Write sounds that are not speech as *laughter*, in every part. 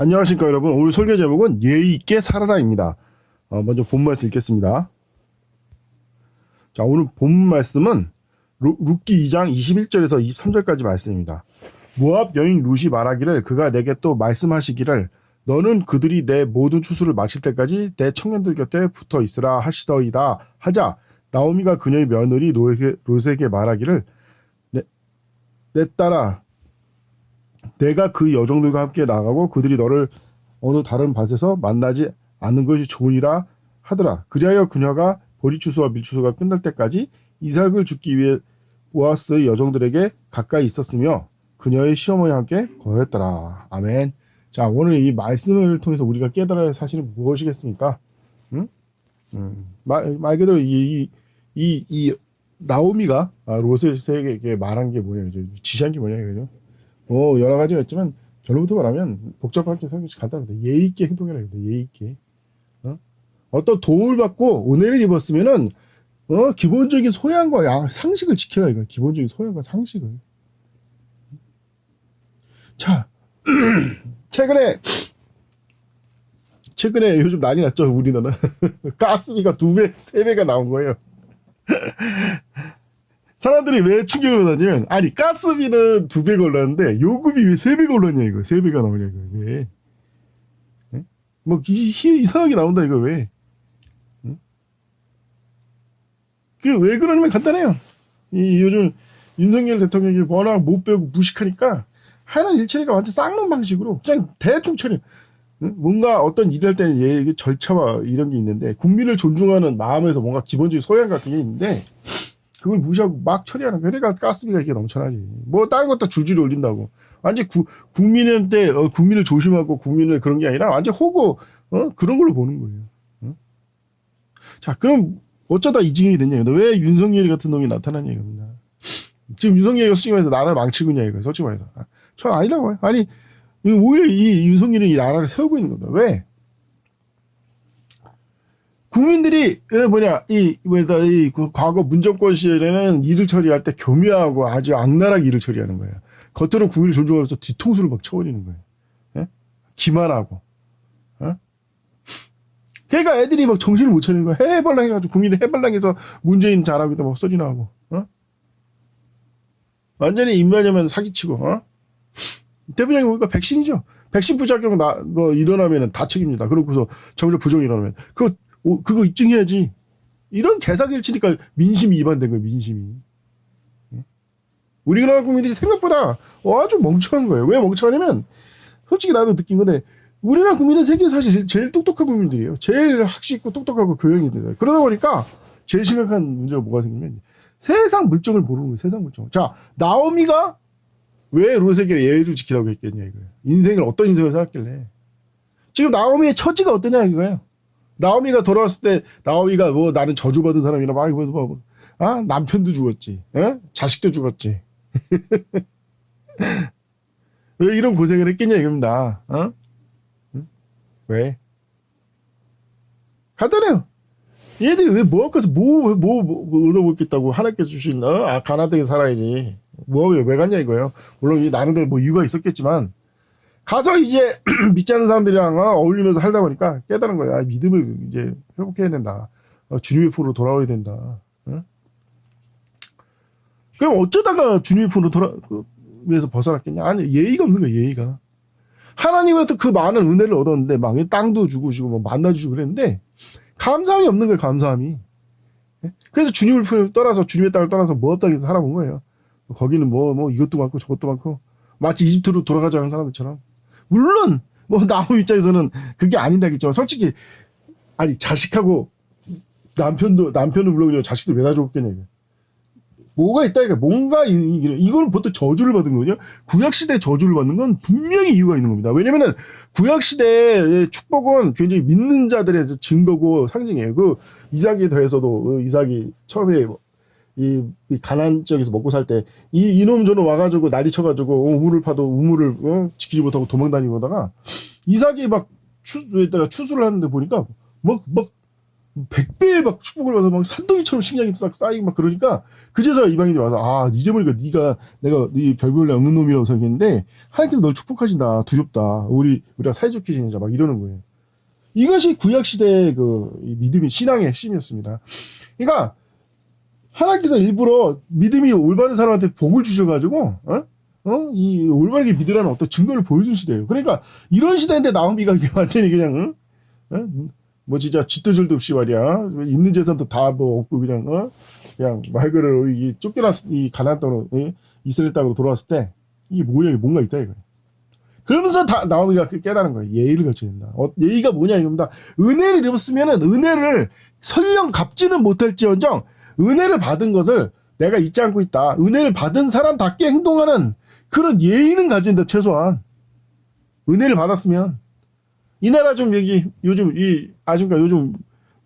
안녕하십니까 여러분. 오늘 설교 제목은 예의 있게 살아라입니다. 어, 먼저 본 말씀 읽겠습니다. 자, 오늘 본 말씀은 루, 룻기 2장 21절에서 23절까지 말씀입니다. 모압 여인 룻이 말하기를 그가 내게 또 말씀하시기를 너는 그들이 내 모든 추수를 마칠 때까지 내 청년들 곁에 붙어 있으라 하시더이다 하자 나오미가 그녀의 며느리 롯에게 말하기를 내, 내 딸아 내가 그 여종들과 함께 나가고 그들이 너를 어느 다른 밭에서 만나지 않는 것이 좋으니라 하더라. 그리하여 그녀가 보리추수와 밀추수가 끝날 때까지 이삭을 죽기 위해 보아스의 여종들에게 가까이 있었으며 그녀의 시어머니와 함께 거했더라. 아멘. 자, 오늘 이 말씀을 통해서 우리가 깨달아야 할 사실은 무엇이겠습니까? 응? 음, 말, 말 그대로 이, 이, 이, 이 나오미가 아, 롯에게 말한 게 뭐냐, 지시한 게 뭐냐, 이거죠. 뭐 여러 가지가 있지만 결론부터 말하면 복잡하게 생각이 간단합니다. 예의 있게 행동해라. 예의 있게. 어? 어떤 도움을 받고 은혜를 입었으면은 어 기본적인 소양과 야, 상식을 지켜라 이거. 기본적인 소양과 상식을. 자 *clears throat* 최근에 최근에 요즘 난리 났죠 우리나라 *laughs* 가스비가 두 배, 세 배가 나온 거예요. 사람들이 왜 충격을 받았냐면 아니 가스비는 두 배가 올랐는데 요금이 왜 세 배가 올랐냐 이거 세 배가 나오냐 이거 왜? 예? 뭐 이, 이, 이상하게 나온다 이거 왜? 그왜 그러냐면 간단해요. 이 요즘 윤석열 대통령이 워낙 못 배우고 무식하니까 하는 일처리가 완전 쌍놈 방식으로 그냥 대충 처리. 응? 뭔가 어떤 일을 할 때는 얘 절차와 이런 게 있는데 국민을 존중하는 마음에서 뭔가 기본적인 소양 같은 게 있는데 그걸 무시하고 막 처리하는. 그러니까 가스비가 이게 넘쳐나지. 뭐 다른 것도 줄줄이 올린다고. 완전 구, 국민한테 어, 국민을 조심하고 국민을 그런 게 아니라 완전 호구 어? 그런 걸로 보는 거예요. 어? 자 그럼 어쩌다 이 지경이 됐냐 이거다. 왜 윤석열 같은 놈이 나타났냐 이겁니다. 지금 윤석열이가 솔직히 말해서 나라를 망치고 있냐 이거예요. 솔직히 말해서. 아, 전 아니라고 요 아니 오히려 이 윤석열이 이 나라를 세우고 있는 겁니다. 왜? 국민들이 그 뭐냐 이 뭐다 이그 과거 문정권 시절에는 일을 처리할 때 교묘하고 아주 악랄하게 일을 처리하는 거예요. 겉으로 국민을 존중하면서 뒤통수를 막 쳐버리는 거예요. 예? 기만하고. 어? 그러니까 애들이 막 정신을 못 차리는 거야. 해발랑 해가지고 국민을 해발랑해서 문재인 잘하고 있다 막 소리 나고. 어? 완전히 입마냐면 사기치고. 어? 대표적인 보니까 백신이죠. 백신 부작용 나, 뭐 일어나면은 다 책임니다. 그러고서 정작 부정이 일어나면 그거 오, 그거 입증해야지. 이런 개사기를 치니까 민심이 위반된 거예요, 민심이. 예? 우리나라 국민들이 생각보다 아주 멍청한 거예요. 왜 멍청하냐면, 솔직히 나도 느낀 건데, 우리나라 국민은 세계에서 사실 제일, 똑똑한 국민들이에요. 제일 학식 있고 똑똑하고 교양이 돼요. 그러다 보니까, 제일 심각한 문제가 뭐가 생기면, 세상 물정을 모르는 거예요, 세상 물정. 자, 나오미가 왜 롯에게 예의를 지키라고 했겠냐, 이거예요. 인생을 어떤 인생을 살았길래. 지금 나오미의 처지가 어떠냐, 이거예요. 나오미가 돌아왔을 때 나오미가 뭐 나는 저주받은 사람이라 막 이러면서 뭐, 아 남편도 죽었지, 어? 자식도 죽었지. *laughs* 왜 이런 고생을 했겠냐 이겁니다. 어? 응? 왜? 간단해요. 얘들이 왜 모압 가서 뭐, 뭐, 뭐, 뭐 얻어먹겠다고 하나님께서 주신, 어? 아, 가나닥에 살아야지. 모압에 왜 갔냐 이거예요. 물론 이 나름대로 뭐 이유가 있었겠지만, 가서 이제 *clears throat* 믿지 않는 사람들이랑 어, 어울리면서 살다 보니까 깨달은 거야. 아, 믿음을 이제 회복해야 된다. 어, 주님의 품으로 돌아와야 된다. 어? 그럼 어쩌다가 주님의 품으로 돌아, 그, 위해서 벗어났겠냐? 아니, 예의가 없는 거야, 예의가. 하나님으로부터 그 많은 은혜를 얻었는데, 막 땅도 주고, 주고, 뭐 만나주고 그랬는데, 감사함이 없는 거예요, 감사함이. 예? 그래서 주님을 품을 떠나서, 주님의 땅을 떠나서 모압 땅에서 살아본 거예요. 거기는 뭐, 뭐, 이것도 많고 저것도 많고, 마치 이집트로 돌아가자는 사람들처럼. 물론 뭐 나무 입장에서는 그게 아닌다겠죠. 솔직히 아니 자식하고 남편도 남편은 물론이고 자식도 왜 놔줬겠냐 이거. 뭐가 있다 이거 뭔가 이거는 보통 저주를 받은 거거든요. 구약 시대 저주를 받는 건 분명히 이유가 있는 겁니다. 왜냐면은 구약 시대의 축복은 굉장히 믿는 자들의 증거고 상징이에요. 그 이삭에 더해서도 그 이삭이 처음에 이, 이 가난 지역에서 먹고 살 때 이 이놈 저놈 와가지고 난리 쳐가지고 어, 우물을 파도 우물을 어, 지키지 못하고 도망다니다가 이삭이 막 추수에다가 추수를 하는데 보니까 100배의 막 축복을 받아서 막 산더미처럼 식량이 싹 쌓이고 막 그러니까 그제서야 이방인들이 와서 아 이제 보니까 네가 내가 네 별별로 없는 놈이라고 생각했는데 하나님께서 널 축복하신다 두렵다 우리 우리가 사이좋게 지내자 막 이러는 거예요. 이것이 구약 시대의 그이 믿음의 신앙의 핵심이었습니다. 그러니까 하나님께서 일부러 믿음이 올바른 사람한테 복을 주셔가지고 어? 어? 이 올바르게 믿으라는 어떤 증거를 보여준 시대예요. 그러니까 이런 시대인데 나오미가 이게 완전히 그냥 어? 어? 뭐 진짜 쥐도 줄도 없이 말이야 있는 재산도 다 뭐 없고 그냥 어? 그냥 말 그대로 이 쫓겨났 이 가나안 땅으로 예? 이스라엘 땅으로 돌아왔을 때 이게 뭐냐 이게 뭔가 있다 이거예요. 그러면서 다 나오미가 깨달은 거예요. 예의를 갖춰야 된다. 어, 예의가 뭐냐 이겁니다. 은혜를 입었으면은 은혜를 설령 갚지는 못할지언정 은혜를 받은 것을 내가 잊지 않고 있다. 은혜를 받은 사람답게 행동하는 그런 예의는 가진다 최소한 은혜를 받았으면 이 나라 좀 여기 요즘 이 아십니까 요즘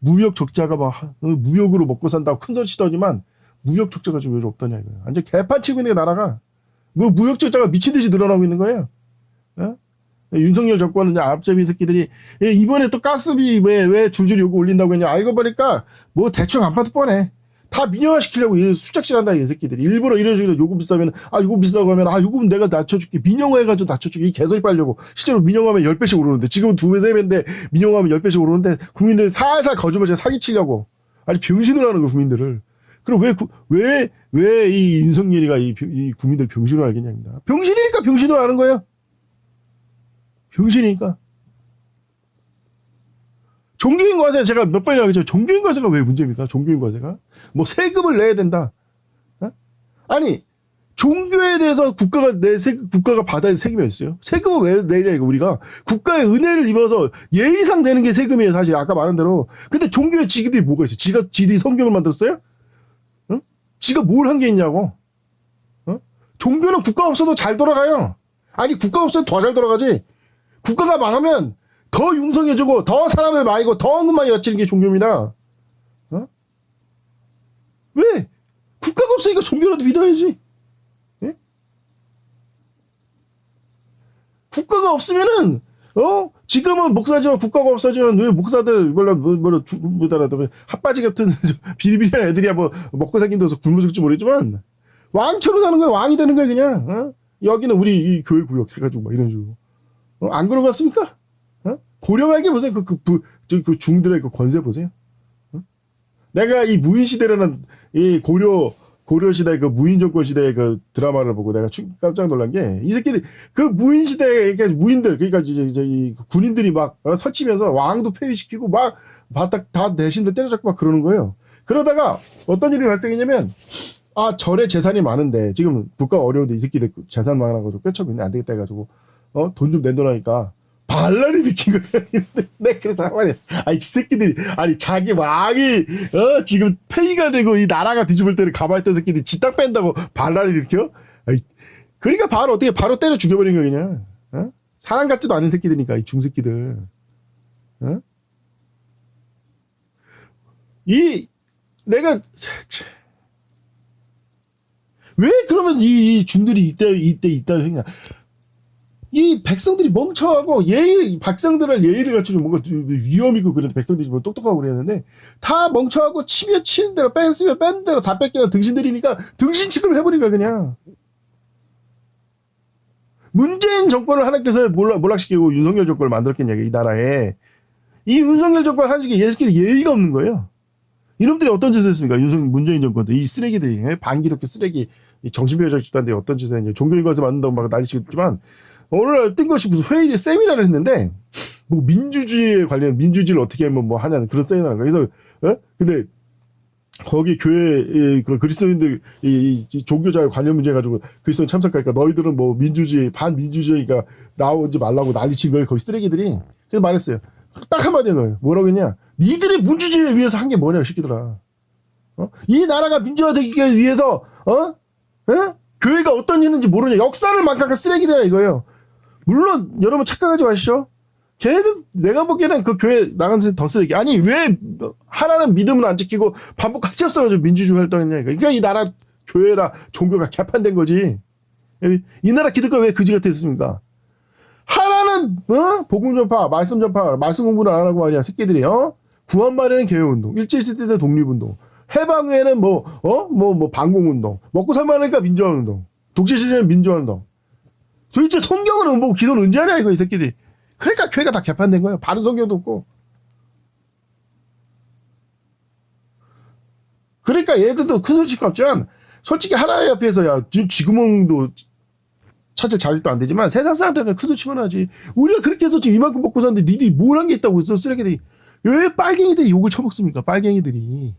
무역 적자가 막 무역으로 먹고 산다고 큰 소리 치더니만 무역 적자가 좀 요즘 없더냐 이거예요. 완전 개판 치고 있는 게 나라가 뭐 무역 적자가 미친 듯이 늘어나고 있는 거예요. 어? 윤석열 정권은 앞잡이 새끼들이 예, 이번에 또 가스비 왜 왜 줄줄이 요구 올린다고 했냐 알고 보니까 뭐 대충 안 봐도 뻔해. 다 민영화 시키려고 이 수작질한다 이 새끼들이. 일부러 이런 식으로 요금 비싸면 아 요금 비싸다고 하면 아 요금 내가 낮춰줄게. 민영화 해가지고 낮춰줄게. 이 개소리 빨려고. 실제로 민영화하면 10배씩 오르는데 지금은 두배 세배인데 민영화하면 10배씩 오르는데 국민들 살살 거짓말 사기치려고. 아주 병신을 하는 거 국민들을. 그럼 왜 왜 왜 이 윤석열이가 이, 병- 이 국민들 병신을 알겠냐입니다. 병신이니까 병신을 하는 거예요. 병신이니까 종교인 과세 제가 몇 번이나 하겠죠. 종교인 과세가 왜 문제입니까? 종교인 과세가 뭐 세금을 내야 된다. 어? 아니 종교에 대해서 국가가 내 세, 국가가 받아야 할 세금이 있어요. 세금을 왜 내냐 이거 우리가 국가의 은혜를 입어서 예의상 내는 게 세금이에요. 사실 아까 말한 대로. 근데 종교의 지들이 뭐가 있어? 지가 지들이 성경을 만들었어요? 어? 지가 뭘 한 게 있냐고? 어? 종교는 국가 없어도 잘 돌아가요. 아니 국가 없어도 더 잘 돌아가지. 국가가 망하면 더 융성해지고 더 사람을 마이고 더 헌금많이 바치는 게 종교입니다. 어? 왜? 국가가 없으니까 종교라도 믿어야지. 예? 국가가 없으면은 어 지금은 목사지만 국가가 없어지면 왜 목사들 몰라 뭐 뭐라 주- 뭐더라 뭐 핫바지 같은 *laughs* 비리비리한 애들이야 뭐 먹고 살긴 돼서 굶어 죽을지 모르겠지만 왕처럼 사는 거야 왕이 되는 거야 그냥 어? 여기는 우리 이 교회 구역 해가지고 막 이런 식으로 어? 안 그런 것 같습니까? 어? 고령하게 보세요. 그, 그, 부, 저, 그 중들의 그 권세 보세요. 어? 내가 이 무인 시대라는 이 고려, 고려 시대 그 무인 정권 시대의 그 드라마를 보고 내가 충- 깜짝 놀란 게 이 새끼들 그 무인 시대 그러니까 무인들 그러니까 이제 이제 이 군인들이 막 어, 설치면서 왕도 폐위시키고 막 바닥 다 대신들 때려잡고 막 그러는 거예요. 그러다가 어떤 일이 발생했냐면 아 절에 재산이 많은데 지금 국가가 어려운데 이 새끼들 재산 많아가지고 뼈쳐고 있네 안 되겠다 해가지고 어 돈좀 낸다니까 반란이 느낀 거야. 내 *laughs* 그래서 한마디 했어. 아니 이 새끼들이 아니 자기 왕이 어 지금 폐위가 되고 이 나라가 뒤집을 때를 가만히 있던 새끼들이 지땅 뺀다고 반란을 일으켜? 아이, 그러니까 바로 어떻게 바로 때려 죽여버린 거야 그냥. 어? 사람 같지도 않은 새끼들이니까 이 중새끼들. 어? 이 내가 참, 왜 그러면 이, 이 중들이 이때 이때 있다 생각? 이 백성들이 멍청하고 예의 백성들을 예의를 갖추는 뭔가 위험이고 그런데 백성들이 뭐 똑똑하고 그랬는데 다 멍청하고 치면 치는 대로 뺐으면 뺀 대로 다 뺏기다 등신들이니까 등신 취급을 거야 그냥. 문재인 정권을 하나님께서 몰락, 몰락시키고 윤석열 정권을 만들었겠냐 이 나라에. 이 윤석열 정권 하시기 얘네끼리 예의가 없는 거예요. 이놈들이 어떤 짓을 했습니까? 윤석 문재인 정권도 이 쓰레기들이 예? 반기독교 쓰레기 이 정신병자 집단들이 어떤 짓을 했냐. 종교인과서 만든다고 막 난리치겠지만 어느 날뜬 것이 무슨 회의 세미나를 했는데 뭐 민주주의에 관련 민주주의를 어떻게 하면 뭐 하냐는 그런 세미나가 그래서 어? 근데 거기 교회 이, 그 그리스도인들 이, 이 종교자의 관련 문제 가지고 그리스도인 참석하니까 너희들은 뭐 민주주의 반민주주의가 나오지 말라고 난리친 거예요 거기 쓰레기들이 그래서 말했어요 딱 한마디 한 거예요 뭐라고 했냐 니들이 민주주의를 위해서 한 게 뭐냐 이 새끼들아 어? 이 나라가 민주화되기 위해서 어? 에? 교회가 어떤 일인지 모르냐 역사를 망각한 쓰레기들이라 이거예요 물론 여러분 착각하지 마시죠. 걔들 내가 보기에는 그 교회 나간 데더 쓰레기. 아니 왜 하나는 믿음은 안 지키고 반복 같이 없어가지고 민주주의 활동했냐. 그러니까 이 나라 교회라 종교가 개판된 거지. 이 나라 기독교 왜 그지 같았습니까? 하나는 어 복음 전파, 말씀 전파, 말씀 공부를 안 하고 말이야 새끼들이 어 구한 말에는 개혁 운동, 일제시대 때 독립 운동, 해방 후에는 뭐, 어? 뭐, 뭐, 반공 운동, 먹고 살만하니까 민주화 운동, 독재시대는 민주화 운동. 도대체 성경은 뭐, 기도는 언제 하냐, 이거, 이 새끼들이. 그러니까 교회가 다 개판된 거예요. 바른 성경도 없고. 그러니까 얘들도 큰 소식 없지만, 솔직히 하나님 앞에서, 야, 지- 지구멍도 찾을 자질도 안 되지만, 세상 사람들은 큰 소식만 하지. 우리가 그렇게 해서 지금 이만큼 먹고 사는데, 니들이 뭘 한 게 있다고 있어, 쓰레기들이. 왜 빨갱이들이 욕을 처먹습니까? 빨갱이들이.